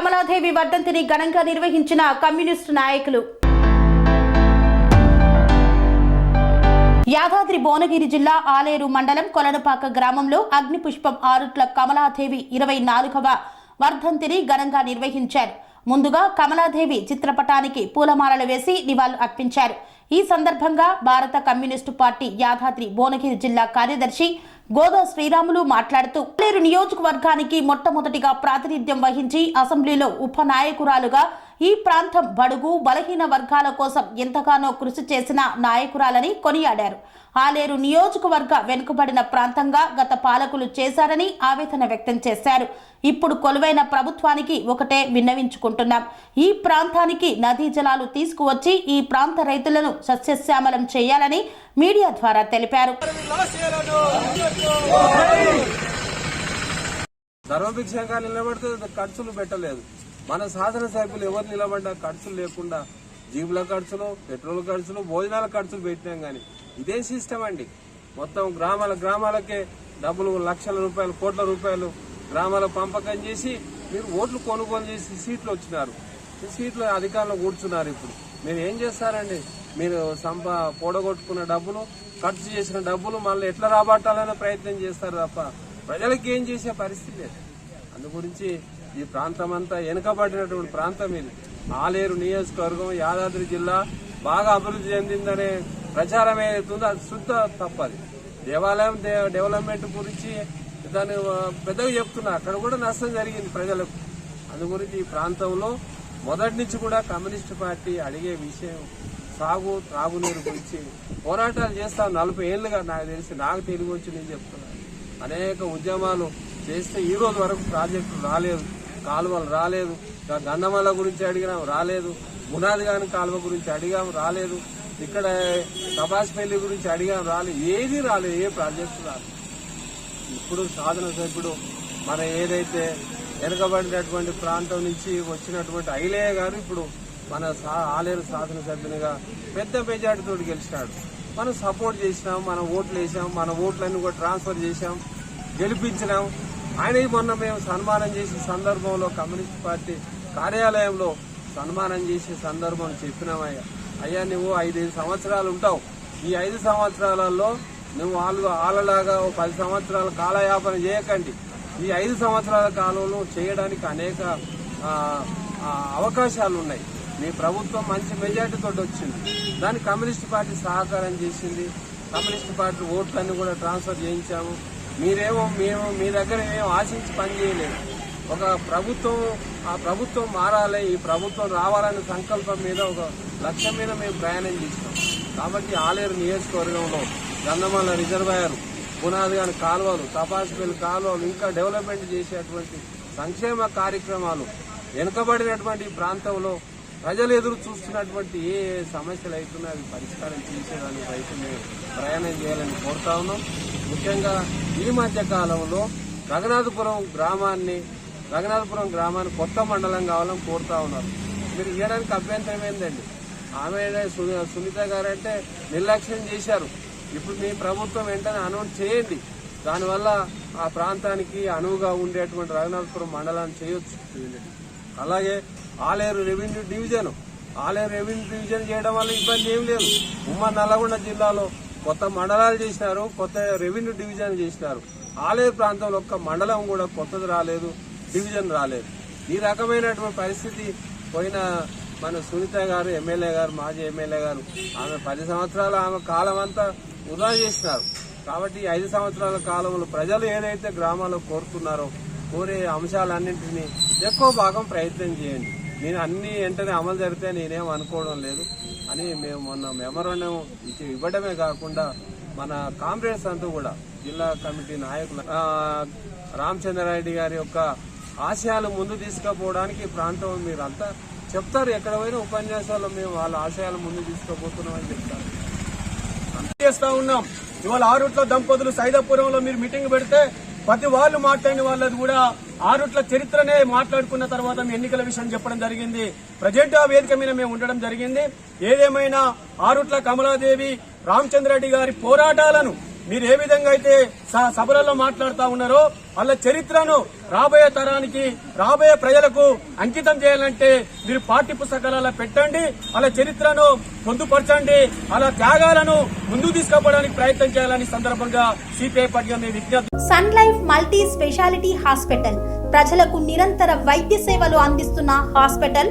కమలాదేవి వర్ధంతిని ఘనంగా నిర్వహించిన కమ్యూనిస్టు నాయకులు. యాదాద్రి భువనగిరి జిల్లా ఆలేరు మండలం కొలనపాక గ్రామంలో అగ్నిపుష్పం ఆరుట్ల కమలాదేవి ఇరవై నాలుగవ వర్ధంతిని ఘనంగా నిర్వహించారు. ముందుగా కమలాదేవి చిత్రపటానికి పూలమాలలు వేసి నివాళులు అర్పించారు. ఈ సందర్భంగా భారత కమ్యూనిస్టు పార్టీ యాదాద్రి భువనగిరి జిల్లా కార్యదర్శి గోదా శ్రీరాములు మాట్లాడుతూ ఆలేరు నియోజకవర్గానికి మొట్టమొదటిగా ప్రాతినిధ్యం వహించి అసెంబ్లీలో ఉప నాయకురాలుగా ఈ ప్రాంతం బడుగు బలహీన వర్గాల కోసం ఎంతగానో కృషి చేసిన నాయకురాలని కొనియాడారు. ఆలేరు నియోజకవర్గ వెనుకబడిన ప్రాంతంగా గత పాలకులు చేశారని ఆవేదన వ్యక్తం చేశారు. ఇప్పుడు కొలువైన ప్రభుత్వానికి ఒకటే విన్నవించుకుంటున్నాం. ఈ ప్రాంతానికి నదీ జలాలు తీసుకువచ్చి ఈ ప్రాంత రైతులను సస్యశ్యామలం చేయాలని మీడియా ద్వారా తెలిపారు. ధర్మభిక్షంగా నిలబడితే ఖర్చులు పెట్టలేదు. మన శాసనసభ్యులు ఎవరు నిలబడ్డా ఖర్చులు లేకుండా జీబుల ఖర్చులు పెట్రోల్ ఖర్చులు భోజనాల ఖర్చులు పెట్టినాం కానీ ఇదే సిస్టమ్ అండి. మొత్తం గ్రామాల గ్రామాలకే డబ్బులు లక్షల రూపాయలు కోట్ల రూపాయలు గ్రామాల పంపకం చేసి మీరు ఓట్లు కొనుగోలు చేసి సీట్లు వచ్చినారు. సీట్లు అధికారంలో కూర్చున్నారు ఇప్పుడు. మీరు ఏం చేస్తారండి? మీరు సంప కూడగొట్టుకున్న డబ్బులు ఖర్చు చేసిన డబ్బులు మళ్ళీ ఎట్లా రాబట్టాలనే ప్రయత్నం చేస్తారు తప్ప ప్రజలకు ఏం చేసే పరిస్థితి లేదు. అందు గురించి ఈ ప్రాంతం అంతా వెనుకబడినటువంటి ప్రాంతం ఇది. ఆలేరు నియోజకవర్గం యాదాద్రి జిల్లా బాగా అభివృద్ధి చెందిందనే ప్రచారం ఏదైతుందో అది శుద్ధ తప్పది. దేవాలయం దే- డెవలప్మెంట్ గురించి దాన్ని పెద్దగా చెప్తున్నా. అక్కడ కూడా నష్టం జరిగింది ప్రజలకు. అందు గురించి ఈ ప్రాంతంలో మొదటి నుంచి కూడా కమ్యూనిస్ట్ పార్టీ అడిగే విషయం సాగు త్రాగునీరు గురించి పోరాటాలు చేస్తాం నలభై ఏళ్ళుగా నాకు తెలిసి నాకు తెలివి వచ్చి నేను చెప్తున్నాను అనేక ఉద్యమాలు చేస్తే ఈ రోజు వరకు ప్రాజెక్టులు రాలేదు. కాలువలు రాలేదు. ఇంకా గురించి అడిగినాం రాలేదు. మునాది గాని కాలువ గురించి అడిగాం రాలేదు. ఇక్కడ తపాసిపల్లి గురించి అడిగాం రాలేదు ఏది రాలేదు ఏ ప్రాజెక్టు రాలేదు ఇప్పుడు సాధన సభ్యుడు మన ఏదైతే వెనుకబడినటువంటి ప్రాంతం నుంచి వచ్చినటువంటి ఐలయ్య గారు ఇప్పుడు మన ఆలేరు శాసన సభ్యునిగా పెద్ద మెజార్టీతో గెలిచినాడు. మనం సపోర్ట్ చేసినాం మన ఓట్లు వేసాం మన ఓట్లన్నీ కూడా ట్రాన్స్ఫర్ చేసాం గెలిపించినాం. ఆయన మొన్న మేము సన్మానం చేసే సందర్భంలో కమ్యూనిస్ట్ పార్టీ కార్యాలయంలో సన్మానం చేసే సందర్భం చెప్పినామయ్యా. అయ్యా నువ్వు ఐదైదు సంవత్సరాలు ఉంటావు. ఈ ఐదు సంవత్సరాలలో నువ్వు వాళ్ళు వాళ్ళలాగా ఓ పది సంవత్సరాల కాలయాపన చేయకండి. ఈ ఐదు సంవత్సరాల కాలంలో చేయడానికి అనేక అవకాశాలు ఉన్నాయి. మీ ప్రభుత్వం మంచి మెజార్టీతో వచ్చింది. దాన్ని కమ్యూనిస్ట్ పార్టీ సహకారం చేసింది. కమ్యూనిస్ట్ పార్టీ ఓట్లన్నీ కూడా ట్రాన్స్ఫర్ చేయించాము. మీరేమో మేము మీ దగ్గర ఏమో ఆశించి పనిచేయలేదు ఒక ప్రభుత్వం ఆ ప్రభుత్వం మారాలి ఈ ప్రభుత్వం రావాలనే సంకల్పం మీద ఒక లక్ష్యం మీద మేము ప్రయాణం చేసినాం. కాబట్టి ఆలేరు నియోజకవర్గంలో గంధమాల రిజర్వాయర్ పునాది కాని కాలువలు తపాసుపల్లి కాలువలు ఇంకా డెవలప్మెంట్ చేసేటువంటి సంక్షేమ కార్యక్రమాలు వెనుకబడినటువంటి ప్రాంతంలో ప్రజలు ఎదురు చూస్తున్నటువంటి ఏ ఏ సమస్యలు అవుతున్నా అవి పరిష్కారం చేసేదానికి రైతు మేము ప్రయాణం చేయాలని కోరుతా ఉన్నాం. ముఖ్యంగా ఈ మధ్య కాలంలో రఘునాథపురం గ్రామాన్ని రఘునాథపురం గ్రామాన్ని కొత్త మండలం కావాలని కోరుతా ఉన్నారు. మీరు ఇవ్వడానికి అభ్యంతరం ఏందండి? ఆమె సునీత గారంటే నిర్లక్ష్యం చేశారు. ఇప్పుడు మీ ప్రభుత్వం వెంటనే అనౌన్స్ చేయండి. దానివల్ల ఆ ప్రాంతానికి అనువుగా ఉండేటువంటి రఘునాథపురం మండలాన్ని చేయొచ్చు. అలాగే Aleru revenue division. Aleru revenue division చేయడం వల్ల ఇబ్బంది ఏం లేదు. ఉమ్మడి నల్లగొండ జిల్లాలో కొత్త మండలాలు చేసినారు కొత్త రెవెన్యూ డివిజన్ చేసినారు. ఆలేరు ప్రాంతంలో ఒక్క మండలం కూడా కొత్తది రాలేదు డివిజన్ రాలేదు. ఈ రకమైనటువంటి పరిస్థితి పోయిన మన సునీత గారు ఎమ్మెల్యే గారు మాజీ ఎమ్మెల్యే గారు ఆమె పది సంవత్సరాలు ఆమె కాలం అంతా వృధా చేసినారు. కాబట్టి ఐదు సంవత్సరాల కాలంలో ప్రజలు ఏదైతే గ్రామాల్లో కోరుతున్నారో కోరే అంశాలన్నింటినీ ఎక్కువ భాగం ప్రయత్నం చేయండి. నేను అన్ని వెంటనే అమలు జరిగితే నేనేం అనుకోవడం లేదు. అని మేము మొన్న మెమరాండం ఇచ్చి ఇవ్వడమే కాకుండా మన కామ్రేడ్స్ అంతా కూడా జిల్లా కమిటీ నాయకులు రామచంద్రారెడ్డి గారి యొక్క ఆశయాలు ముందు తీసుకుపోవడానికి ప్రాంతం మీరంతా చెప్తారు. ఎక్కడ పోయినా ఉపన్యాసాల్లో మేము వాళ్ళ ఆశయాలు ముందు తీసుకుపోతున్నామని చెప్తారు. చేస్తా ఉన్నాం. ఇవాళ ఆరుట్ల దంపతులు సైదాపురంలో మీరు మీటింగ్ పెడితే ప్రతి వాళ్ళు మాట్లాడిన వాళ్ళది కూడా ఆరుట్ల చరిత్రనే మాట్లాడుకున్న తర్వాత ఎన్నికల విషయం చెప్పడం జరిగింది. ప్రజెంట్ ఆ వేదిక మీద మేము ఉండడం జరిగింది. ఏదేమైనా ఆరుట్ల కమలాదేవి రామచంద్రరెడ్డి గారి పోరాటాలను మీరు ఏ విధంగా అయితే సభలలో మాట్లాడుతూ ఉన్నారో వాళ్ళ చరిత్రను రాబోయే తరానికి రాబోయే ప్రజలకు అంకితం చేయాలంటే మీరు పాఠ్య పుస్తకాలలో పెట్టండి వాళ్ళ చరిత్రను పొందుపరచండి వాళ్ళ త్యాగాలను ముందుకు తీసుకోవడానికి ప్రయత్నం చేయాలని సందర్భంగా సిపిఐ పార్టీగా విజ్ఞప్తి Sun Life multi speciality hospital ప్రజలకు నిరంతర వైద్య సేవలు అందిస్తున్న హాస్పిటల్